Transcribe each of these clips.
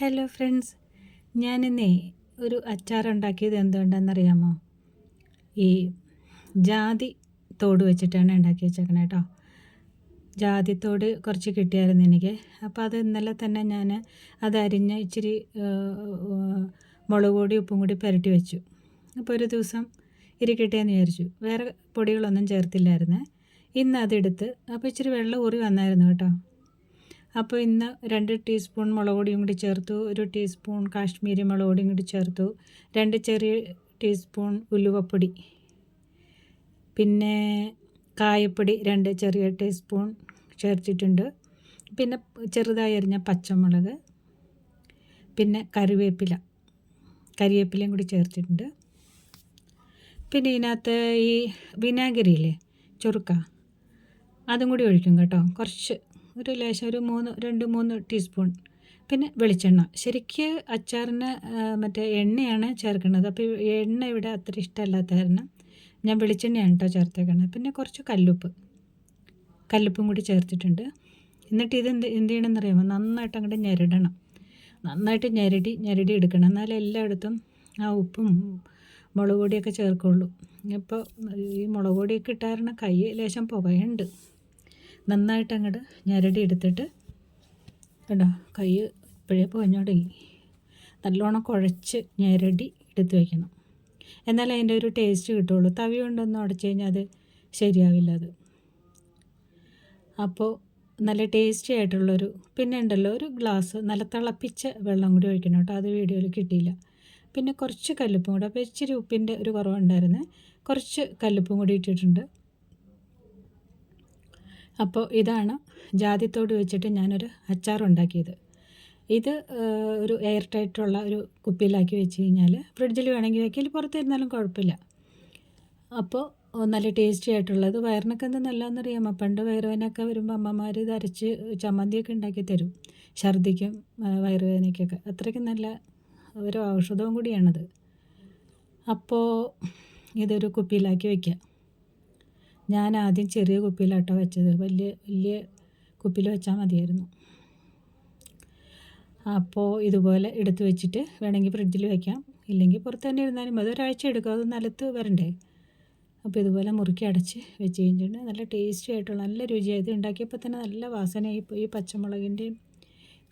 Hello friends ഞാനിന്നേ ഒരു അച്ചാറുണ്ടാക്കിയത് എന്തുകൊണ്ടാണെന്നറിയാമോ ഈ ജാതി തോട് വെച്ചിട്ടാണ് ഉണ്ടാക്കി വെച്ചേക്കണേ കേട്ടോ ജാതിത്തോട് കുറച്ച് കിട്ടിയായിരുന്നു എനിക്ക്. അപ്പോൾ അത് ഇന്നലെ തന്നെ ഞാൻ അത് അരിഞ്ഞ് ഇച്ചിരി മുളക് പൊടി ഉപ്പും കൂടി പുരട്ടി വെച്ചു. അപ്പോൾ ഒരു ദിവസം ഇരിക്കട്ടെയെന്ന് വിചാരിച്ചു. വേറെ പൊടികളൊന്നും ചേർത്തില്ലായിരുന്നേ. ഇന്ന് അതെടുത്ത് അപ്പോൾ ഇച്ചിരി വെള്ളം ഊറി വന്നായിരുന്നു കേട്ടോ. അപ്പോൾ ഇന്ന് രണ്ട് ടീസ്പൂൺ മുളക് പൊടിയും കൂടി ചേർത്തു ഒരു ടീസ്പൂൺ കാശ്മീരി മുളക് പൊടിയും കൂടി ചേർത്തു രണ്ട് ചെറിയ ടീസ്പൂൺ ഉലുവപ്പൊടി പിന്നെ കായപ്പൊടി രണ്ട് ചെറിയ ടീസ്പൂൺ ചേർത്തിട്ടുണ്ട് പിന്നെ ചെറുതായി അരിഞ്ഞ പച്ചമുളക് പിന്നെ കറിവേപ്പില കറിവേപ്പിലയും കൂടി ചേർത്തിട്ടുണ്ട്. പിന്നെ ഇതിനകത്ത് ഈ വിനാഗിരിയില്ലേ ചൊറുക്ക അതും കൂടി ഒഴിക്കും കേട്ടോ കുറച്ച് ഒരു ലേശം ഒരു മൂന്ന് രണ്ട് മൂന്ന് ടീസ്പൂൺ പിന്നെ വെളിച്ചെണ്ണ. ശരിക്ക് അച്ചാറിന് മറ്റേ എണ്ണയാണ് ചേർക്കുന്നത്. അപ്പോൾ എണ്ണ ഇവിടെ അത്ര ഇഷ്ടമല്ലാത്ത കാരണം ഞാൻ വെളിച്ചെണ്ണയാണ് കേട്ടോ ചേർത്തേക്കുന്നത് പിന്നെ കുറച്ച് കല്ലുപ്പ്. കല്ലുപ്പും കൂടി ചേർത്തിട്ടുണ്ട്. എന്നിട്ട് ഇത് എന്ത് എന്ത് ചെയ്യണമെന്ന് അറിയാമോ നന്നായിട്ട് അങ്ങോട്ട് ഞെരടണം. നന്നായിട്ട് ഞെരടി ഞെരടി എടുക്കണം. എന്നാലേ എല്ലായിടത്തും ആ ഉപ്പും മുളക് പൊടിയൊക്കെ ചേർക്കുള്ളൂ. ഇപ്പോൾ ഈ മുളക് പൊടിയൊക്കെ ഇട്ടായിരുന്ന കൈ ലേശം പുകയുണ്ട് നന്നായിട്ട് അങ്ങോട്ട് ഞരടി എടുത്തിട്ട് കേട്ടോ കൈ ഇപ്പോഴേ പോഞ്ഞു തുടങ്ങി നല്ലോണം കുഴച്ച് ഞരടി എടുത്ത് വയ്ക്കണം എന്നാലേ അതിന്റെ ഒരു ടേസ്റ്റ് കിട്ടുള്ളൂ. തവി കൊണ്ടൊന്നും ഉടച്ചു കഴിഞ്ഞാൽ അത് ശരിയാവില്ല അത്. അപ്പോൾ നല്ല ടേസ്റ്റി ആയിട്ടുള്ളൊരു പിന്നെ ഉണ്ടല്ലോ ഒരു ഗ്ലാസ് നല്ല തിളപ്പിച്ച വെള്ളം കൂടി ഒഴിക്കണം കേട്ടോ. അത് വീഡിയോയിൽ കിട്ടിയില്ല. പിന്നെ കുറച്ച് കല്ലുപ്പും കൂടെ അപ്പോൾ ഇച്ചിരി ഉപ്പിന്റെ ഒരു കുറവുണ്ടായിരുന്നേ. കുറച്ച് കല്ലുപ്പും കൂടി ഇട്ടിട്ടുണ്ട്. അപ്പോൾ ഇതാണ് ജാതിത്തോട് വെച്ചിട്ട് ഞാനൊരു അച്ചാർ ഉണ്ടാക്കിയത് ഇത് ഒരു എയർ ടൈറ്റുള്ള ഒരു കുപ്പിയിലാക്കി വെച്ച് കഴിഞ്ഞാൽ ഫ്രിഡ്ജിൽ വേണമെങ്കിൽ വയ്ക്കൽ പുറത്തിരുന്നാലും കുഴപ്പമില്ല. അപ്പോൾ നല്ല ടേസ്റ്റി ആയിട്ടുള്ളത് വയറിനൊക്കെ എന്ത് നല്ലതെന്നറിയാമോ പണ്ട് വയറുവേദനയൊക്കെ വരുമ്പോൾ അമ്മമാർ ഇത് അരച്ച് ചമ്മന്തിയൊക്കെ ഉണ്ടാക്കി തരും. ഛർദിക്കും വയറുവേദനയ്ക്കൊക്കെ. അത്രയ്ക്ക് നല്ല ഒരു ഔഷധവും കൂടിയാണത്. അപ്പോൾ ഇതൊരു കുപ്പിയിലാക്കി വയ്ക്കുക ഞാൻ ആദ്യം ചെറിയ കുപ്പിയിലാട്ടോ വെച്ചത്. വലിയ വലിയ കുപ്പിയിൽ വെച്ചാൽ മതിയായിരുന്നു. അപ്പോൾ ഇതുപോലെ എടുത്ത് വെച്ചിട്ട് വേണമെങ്കിൽ ഫ്രിഡ്ജിൽ വെക്കാം. ഇല്ലെങ്കിൽ പുറത്ത് തന്നെ ഇരുന്നാലും മതി. ഒരാഴ്ച എടുക്കും. അത് നിലത്ത് വരണ്ടേ. അപ്പോൾ ഇതുപോലെ മുറുക്കി അടച്ച് വെച്ച് കഴിഞ്ഞിട്ട് നല്ല ടേസ്റ്റി ആയിട്ടുള്ള നല്ല രുചിയായത് ഉണ്ടാക്കിയപ്പോൾ തന്നെ നല്ല വാസന ഈ പച്ചമുളകിന്റെയും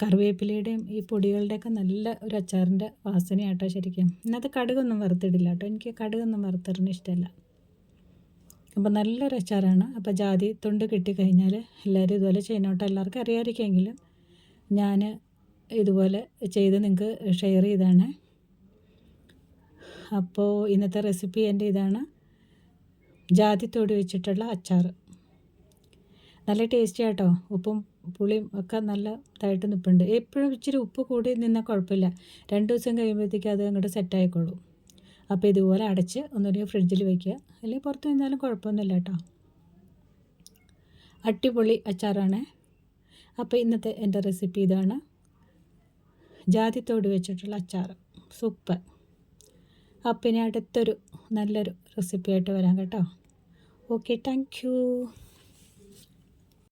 കറിവേപ്പിലയുടെയും ഈ പൊടികളുടെയൊക്കെ നല്ല ഒരു അച്ചാറിന്റെ വാസനയാട്ടോ ശരിക്കും. ഇന്നത്തെ കടുകൊന്നും വറുത്തിടില്ല കേട്ടോ. എനിക്ക് കടുകൊന്നും വറുത്തിടുന്ന ഇഷ്ടമല്ല. അപ്പോൾ നല്ലൊരു അച്ചാറാണ് അപ്പോൾ ജാതി തൊണ്ട് കിട്ടിക്കഴിഞ്ഞാൽ എല്ലാവരും ഇതുപോലെ ചെയ്യുന്നോട്ട്. എല്ലാവർക്കും അറിയാതിരിക്കുമെങ്കിലും ഞാൻ ഇതുപോലെ ചെയ്ത് നിങ്ങൾക്ക് ഷെയർ ചെയ്താണ് അപ്പോൾ ഇന്നത്തെ റെസിപ്പി എന്റെ ഇതാണ്. ജാതിത്തോട് വെച്ചിട്ടുള്ള അച്ചാർ. നല്ല ടേസ്റ്റി ആട്ടോ. ഉപ്പും പുളിയും ഒക്കെ നല്ല ഇതായിട്ട് നിൽപ്പുണ്ട്. എപ്പോഴും ഇച്ചിരി ഉപ്പ് കൂടി നിന്നാൽ കുഴപ്പമില്ല. രണ്ട് ദിവസം കഴിയുമ്പോഴത്തേക്കും അത് അങ്ങോട്ട് സെറ്റായിക്കോളൂ അപ്പോൾ ഇതുപോലെ അടച്ച് ഒന്നുകൂടി ഫ്രിഡ്ജിൽ വയ്ക്കുക അല്ലെങ്കിൽ പുറത്ത് നിന്നാലും കുഴപ്പമൊന്നുമില്ല കേട്ടോ. അടിപൊളി അച്ചാറാണ്. അപ്പോൾ ഇന്നത്തെ എന്റെ റെസിപ്പി ഇതാണ്. ജാതിത്തോട് വെച്ചിട്ടുള്ള അച്ചാർ സൂപ്പർ. അപ്പം ഇനി അടുത്തൊരു നല്ലൊരു റെസിപ്പി ആയിട്ട് വരാം കേട്ടോ. Okay thank